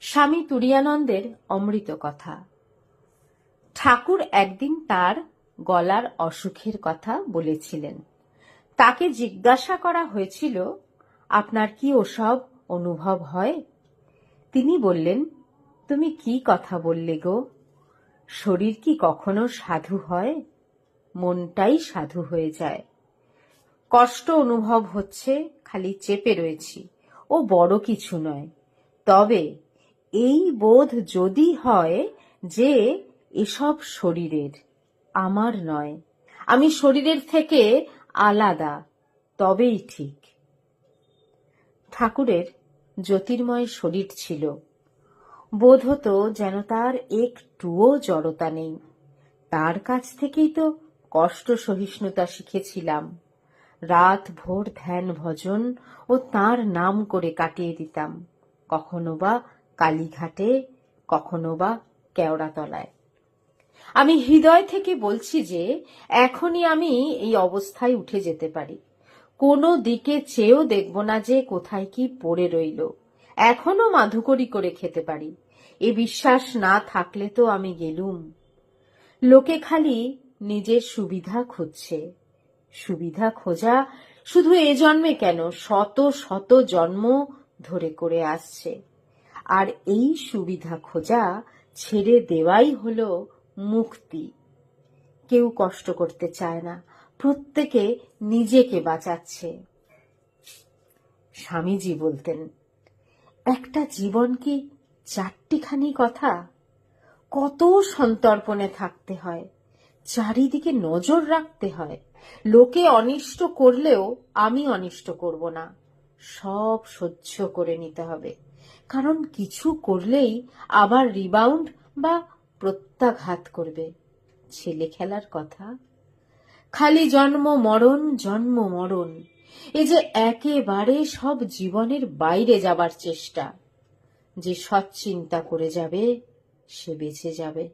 স্বামী তুরিয়ানন্দের অমৃত কথা। ঠাকুর একদিন তার গলার অসুখের কথা বলেছিলেন। তাকে জিজ্ঞাসা করা হয়েছিল, আপনার কি ওসব অনুভব হয়? তিনি বললেন, তুমি কি কথা বললে গো? শরীর কি কখনো সাধু হয়? মনটাই সাধু হয়ে যায়। কষ্ট অনুভব হচ্ছে, খালি চেপে রয়েছি। ও বড় কিছু নয়। তবে এই বোধ যদি হয় যে এসব শরীরের, আমার নয়। আমি শরীরের থেকে আলাদা, তবেই ঠিক। ঠাকুরের জ্যোতির্ময় শরীর ছিল। বোধ হতো যেন তার একটুও জড়তা নেই। তার কাছ থেকেই তো কষ্ট সহিষ্ণুতা শিখেছিলাম। রাত ভোর ধ্যান ভজন ও তার নাম করে কাটিয়ে দিতাম। কখনো বা কালীঘাটে, কখনো বা কেওড়াতলায়। আমি হৃদয় থেকে বলছি যে, এখনই আমি এই অবস্থায় উঠে যেতে পারি। কোনো দিকে চেয়েও দেখব না যে কোথায় কি পড়ে রইল। এখনও মাধুকরি করে খেতে পারি। এ বিশ্বাস না থাকলে তো আমি গেলুম। লোকে খালি নিজের সুবিধা খুঁজছে। সুবিধা খোঁজা শুধু এ জন্মে কেন? শত শত জন্ম ধরে করে আসছে। আর এই সুবিধা খোঁজা ছেড়ে দেওয়াই হলো মুক্তি। কেউ কষ্ট করতে চায় না, প্রত্যেকে নিজেকে বাঁচাচ্ছে। স্বামীজি বলতেন, একটা জীবন কি চারটিখানি কথা? কত সন্তর্পণে থাকতে হয়, চারিদিকে নজর রাখতে হয়। লোকে অনিষ্ট করলেও আমি অনিষ্ট করব না। সব সহ্য করে নিতে হবে। কারণ কিছু করলেই আবার রিবাউন্ড বা প্রত্যাঘাত করবে। ছেলে খেলার কথা? খালি জন্ম মরণ জন্ম মরণ। এ যে একেবারে সব জীবনের বাইরে যাবার চেষ্টা। যে সৎ চিন্তা করে যাবে, সে বেঁচে যাবে।